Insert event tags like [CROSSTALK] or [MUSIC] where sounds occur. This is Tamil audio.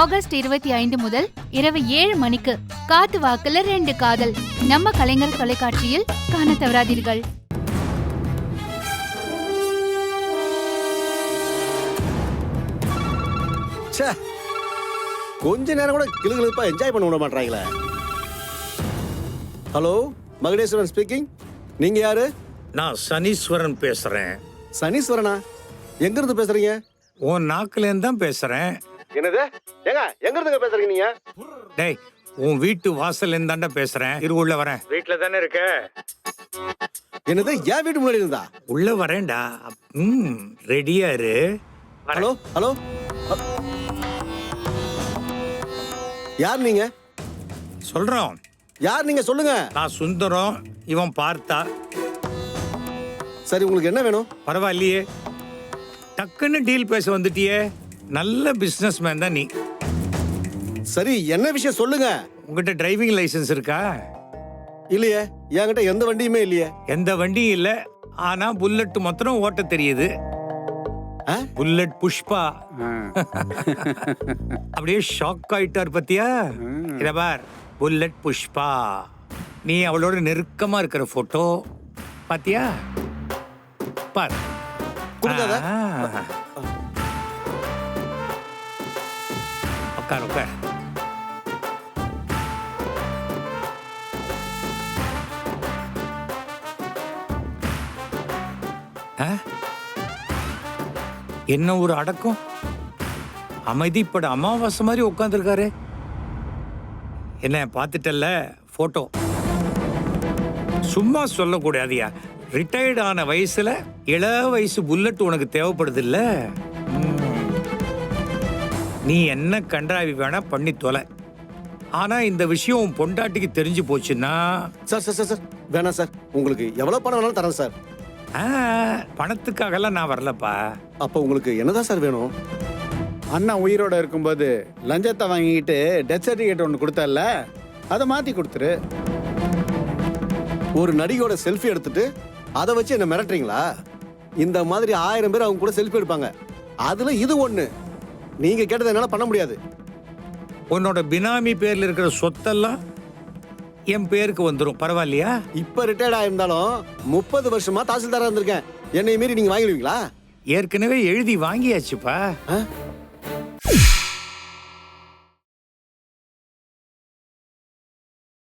ஆகஸ்ட் இருபத்தி ஐந்து முதல் இரவு ஏழு மணிக்கு காத்து வாக்குல ரெண்டு காதல். நம்ம கலைஞர் தொலைக்காட்சியில் காண தவறாதீர்கள். ச்சே. கொஞ்ச நேரம் கூட கிளுகிளுப்பா என்ஜாய் பண்ண விட மாட்டாங்களே ஹலோ மகடேஸ்வரன் ஸ்பீக்கிங் நீங்க யாரு? நான் சனீஸ்வரன் பேசுறேன். சனீஸ்வரனா? எங்க இருந்து பேசுறீங்க? உன் நாக்குலேருந்து தான் பேசுறேன். என்னது? ஏங்க எங்க இருந்துங்க பேசுறீங்க நீங்க? டேய் உன் வீட்டு வாசல்ல இருந்தாண்டா பேசுறேன். இரு உள்ள வரேன். வீட்ல தானே இருக்க? என்னது என் வீட்டு முன்னாடி இருந்தா? உள்ள வரேன்டா. ம் ரெடியா இரு. Hello hello. யார் நீங்க? சொல்றோம். யார் நீங்க? சொல்லுங்க. நான் சுந்தரம் இவன் பார்த்தா. சரி உங்களுக்கு என்ன வேணும்? பரவாயில்லையே. டக்குன்னு டீல் பேச வந்துட்டியே. நல்ல பிசினஸ் மேன் தான் நீ. சரி என்ன விஷயம் சொல்லுங்க. உங்ககிட்ட டிரைவிங் லைசென்ஸ் இருக்கா? இல்லையே என்கிட்ட எந்த வண்டியுமே இல்லையே. எந்த வண்டியும் இல்ல. ஆனா புல்லட் மாத்திரம் ஓட்ட தெரியுது. ஆ? புல்லட் புஷ்பா. [LAUGHS] அப்படியே ஷாக் ஆயிட்டார் பத்தியா? இத பார் புல்லட் புஷ்பா. நீ அவளோட நெருக்கமா இருக்கிற போட்டோ பாத்தியா? பார். உட்கார் உட்கார் என்ன ஒரு அடக்கம்? அமைதிப்பட அமாவாசை மாதிரி உட்காந்துருக்காரு என்ன பார்த்துட்டல்ல போட்டோ சும்மா சொல்லக்கூடாதியா? ரிட்டையர்ட் ஆன வயசுல இள வயசு புல்லட் உனக்கு தேவைப்படுது இல்ல நீ என்ன கண்டாவி வேணா பண்ணி தொலை. ஆனா இந்த விஷயம் உன் பொண்டாட்டிக்கு தெரிஞ்சு போச்சுன்னா? சார் சார் சார் சார் வேணாம் சார் உங்களுக்கு எவ்வளவு பணம் வேணாலும் தரேன் சார் ஆ, பணத்துக்காகலாம் நான் வரலப்பா. அப்போ உங்களுக்கு என்னதான் சார் வேணும்? அண்ணா உயிரோட இருக்கும்போது லஞ்சத்தை வாங்கிக்கிட்டு டெத் சர்டிஃபிகேட் ஒன்று கொடுத்தல்ல அதை மாற்றி கொடுத்துரு. ஒரு நடிகையோட செல்ஃபி எடுத்துட்டு அதை வச்சு என்ன மிரட்டுறீங்களா? இந்த மாதிரி ஆயிரம் பேர் அவங்க கூட செல்ஃபி எடுப்பாங்க. அதுல இது ஒண்ணு. நீங்க கேட்டதை என்னால பண்ண முடியாது. உன்னோட பினாமி பேர்ல இருக்கிற சொத்தெல்லாம் என் பேருக்கு வந்துடும் பரவாயில்லையா? இப்ப ரிட்டையர்ட் ஆயிருந்தாலும் முப்பது வருஷமா தாசில்தாரா இருந்திருக்கேன். என்னை மீறி நீங்க வாங்கிடுவீங்களா? ஏற்கனவே எழுதி வாங்கியாச்சுப்பா. ஆ?